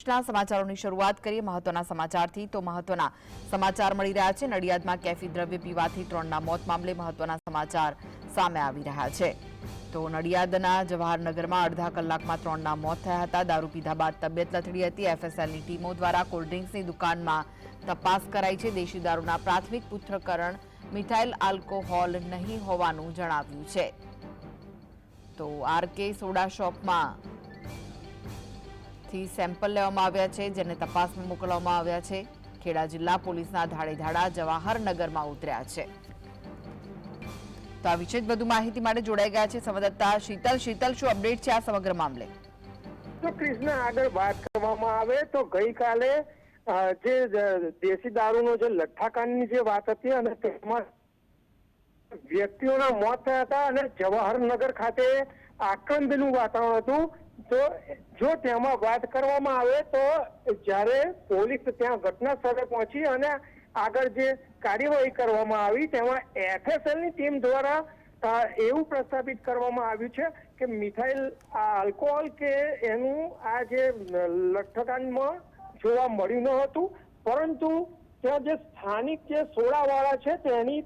સમાચારોની શરૂઆત કરીએ મહત્વના સમાચારથી. તો મહત્વના સમાચાર મળી રહ્યા છે. નડિયાદમાં કેફી દ્રવ્ય પીવાથી ત્રણના મોત મામલે મહત્વના સમાચાર સામે આવી રહ્યા છે. તો નડિયાદના જવાહરનગરમાં અડધા કલાકમાં ત્રણના મોત થયા હતા. દારૂ પીધા બાદ તબિયત લથડી હતી. એફએસએલની ટીમો દ્વારા કોલ્ડ્રિંક્સની દુકાનમાં તપાસ કરાઈ છે. દેશી દારૂના પ્રાથમિક પૃથ્થકરણ મિથાઇલ આલ્કોહોલ નહીં હોવાનું જણાવ્યું છે. તો આરકે સોડા શોપમાં થી સેમ્પલ લેવામાં આવ્યા છે, જેને તપાસમાં મોકલવામાં આવ્યા છે. ખેડા જિલ્લા પોલીસના ધાડેધાડા જવાહરનગરમાં ઉતર્યા છે. તો આ વિશે વધુ માહિતી માટે જોડાઈ ગયા છે સંવાદદાતા શીતલ. શીતલ, શું અપડેટ છે આ સમગ્ર મામલે? તો આગળ વાત કરવામાં આવે તો ગઈકાલે જે, દેશી દારૂનો જે લઠ્ઠાકાંડની જે વાત હતી અને તેમાં વ્યક્તિઓના મોત થયા હતા અને જવાહરનગર ખાતે આક્રંદનું વાતાવરણ હતું. તો જો તેમાં વાત કરવામાં આવે તો જ્યારે પોલીસ ત્યાં ઘટના સ્થળે પહોંચી અને આગળ જે કાર્યવાહી કરવામાં આવી, તેમાં એફએસએલની ટીમ દ્વારા એવું પ્રસ્થાપિત કરવામાં આવ્યું છે કે મિથાઇલ આલ્કોહોલ કે એનું આ જે લઠ્ઠકાંડમાં જોવા મળ્યું ન હતું, પરંતુ ત્યાં જે સ્થાનિક જે સોડાવાળા છે તેની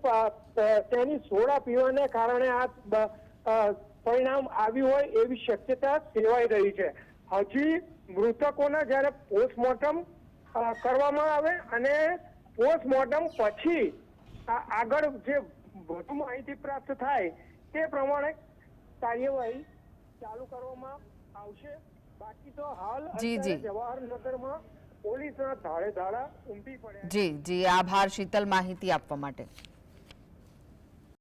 તેની સોડા પીવાને કારણે આ પરિણામ આવ્યું હોય એવી શક્યતા સેવાઈ રહી છે. હજી મૃતકોના જ્યારે પોસ્ટમોર્ટમ કરવામાં આવે અને પોસ્ટમોર્ટમ પછી આગળ જે વધુ માહિતી પ્રાપ્ત થાય તે પ્રમાણે કાર્યવાહી ચાલુ કરવામાં આવશે. બાકી તો હાલ જવાહરનગરમાં પોલીસના ધાડે ધાડા ઉમટી પડ્યા જી જી. આભાર શીતલ માહિતી આપવા માટે.